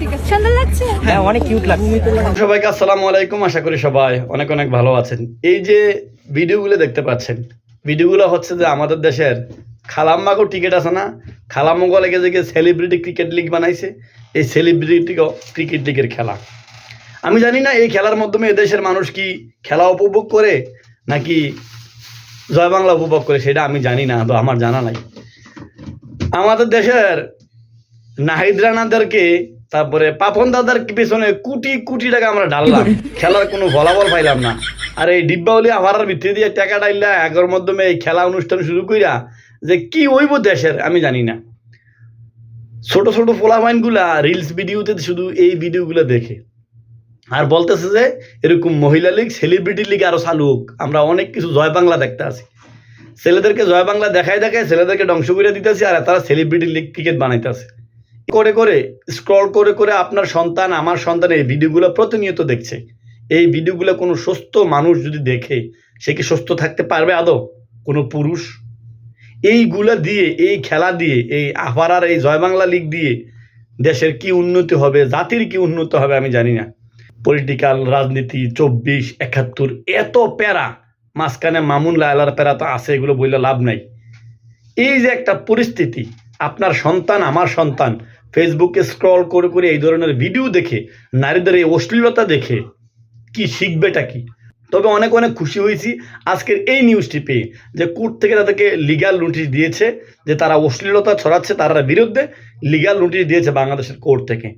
ঠিক আছে সুন্দর লাগছে? হ্যাঁ অনেক কিউট লাগছে। সবাইকে আসসালামু আলাইকুম আশা করি সবাই অনেক অনেক ভালো আছেন। এই যে ভিডিওগুলো দেখতে পাচ্ছেন ভিডিওগুলো হচ্ছে যে আমাদের দেশের খালাম্মাগো টিকিট আছে না? খালাম্মাগো লেগে যে সেলিব্রিটি ক্রিকেট লিগ বানাইছে এই সেলিব্রিটি ক্রিকেট লিগের খেলা। আমি জানি না এই খেলার মাধ্যমে এদেশের মানুষ কি খেলা উপভোগ করে নাকি জয় বাংলা উপভোগ করে সেটা আমি জানি না তো আমার জানা নাই। আমাদের দেশের নাহিদ রানাদেরকে তারপরে পাপন দাদার পেছনে কোটি কোটি টাকা আমরা ডাললাম খেলার কোনো ফলাফল পাইলাম না। আর এই ডিব্বাউলি আভারার ভিতরে দিয়ে টাকা ডাইলা এগোর মাধ্যমে এই খেলা অনুষ্ঠান শুরু কইরা যে কি হইব দেশের, আমি জানি না। ছোট ছোট ফোলামাইনগুলা রিলস ভিডিওতে শুধু এই ভিডিওগুলো দেখে। আর বলতেছে যে এরকম মহিলা লীগ সেলিব্রিটি লীগ আরও চালু হোক। আমরা অনেক কিছু জয় বাংলা দেখতে আছি। ছেলেদেরকে জয় বাংলা দেখায় দেখায় ছেলেদেরকে ধ্বংস করে দিতেছে আর তারা সেলিব্রিটি লীগ ক্রিকেট বানাইতেছে। করে করে স্ক্রল করে করে আপনার সন্তান, আমার সন্তান এই ভিডিওগুলো প্রতিনিয়ত দেখছে। এই ভিডিওগুলো কোনো সুস্থ মানুষ যদি দেখে, সে কি সুস্থ থাকতে পারবে আদৌ? কোনো পুরুষ? এইগুলা দিয়ে, এই খেলা দিয়ে, এই আফারার এই জয় বাংলা লিগ দিয়ে দেশের কি উন্নতি হবে, জাতির কি উন্নতি হবে আমি জানি না। পলিটিক্যাল রাজনীতি, চব্বিশ, একাত্তর, এত প্যারা, মাঝখানে মামুন লায়লার প্যারা তো আছে, এগুলো বললে লাভ নাই। এই যে একটা পরিস্থিতি, আপনার সন্তান, আমার সন্তান ফেসবুকে স্ক্রল করে করে এই ধরনের ভিডিও দেখে, নারীদের এই অশ্লীলতা দেখে, কি শিখবেটা কি? তবে অনেক অনেক খুশি হয়েছি আজকের এই নিউজটি পেয়ে যে কোর্ট থেকে তাদেরকে লিগাল নোটিশ দিয়েছে যে তারা অশ্লীলতা ছড়াচ্ছে তার বিরুদ্ধে লিগাল নোটিশ দিয়েছে বাংলাদেশের কোর্ট থেকে।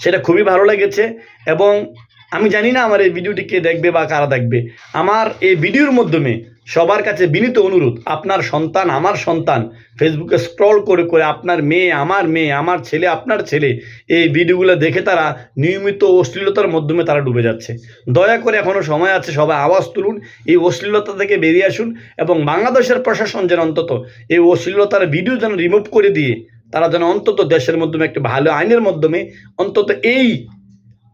সেটা খুবই ভালো লেগেছে এবং আমি জানি না আমার এই ভিডিওটি কে দেখবে বা কারা দেখবে। আমার এই ভিডিওর মাধ্যমে সবার কাছে বিনীত অনুরোধ, আপনার সন্তান, আমার সন্তান ফেসবুকে স্ক্রল করে করে আপনার মেয়ে, আমার মেয়ে, আমার ছেলে, আপনার ছেলে, এই ভিডিওগুলো দেখে তারা নিয়মিত অশ্লীলতার মাধ্যমে তারা ডুবে যাচ্ছে। দয়া করে এখনও সময় আছে সবাই আওয়াজ তুলুন, এই অশ্লীলতা থেকে বেরিয়ে আসুন এবং বাংলাদেশের প্রশাসন যেন অন্তত এই অশ্লীলতার ভিডিও যেন রিমুভ করে দিয়ে তারা যেন অন্তত দেশের মাধ্যমে একটা ভালো আইনের মাধ্যমে অন্তত এই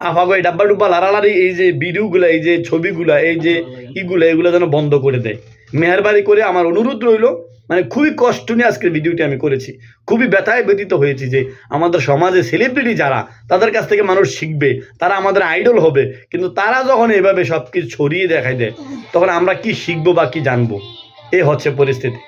আফাগো ডাব্বা ডুব্বা লারালারি এই যে ভিডিওগুলো, এই যে ছবিগুলা, এই যে ইগুলো, এগুলো যেন বন্ধ করে দেয়। মেহরবানি করে আমার অনুরোধ রইল মানে খুবই কষ্ট নিয়ে আজকের ভিডিওটি আমি করেছি। খুবই ব্যথায় ব্যতীত হয়েছি যে আমাদের সমাজে সেলিব্রিটি যারা, তাদের কাছ থেকে মানুষ শিখবে, তারা আমাদের আইডল হবে। কিন্তু তারা যখন এভাবে সব কিছু ছড়িয়ে দেখায় দেয়, তখন আমরা কি শিখব বা কি জানব? এই হচ্ছে পরিস্থিতি।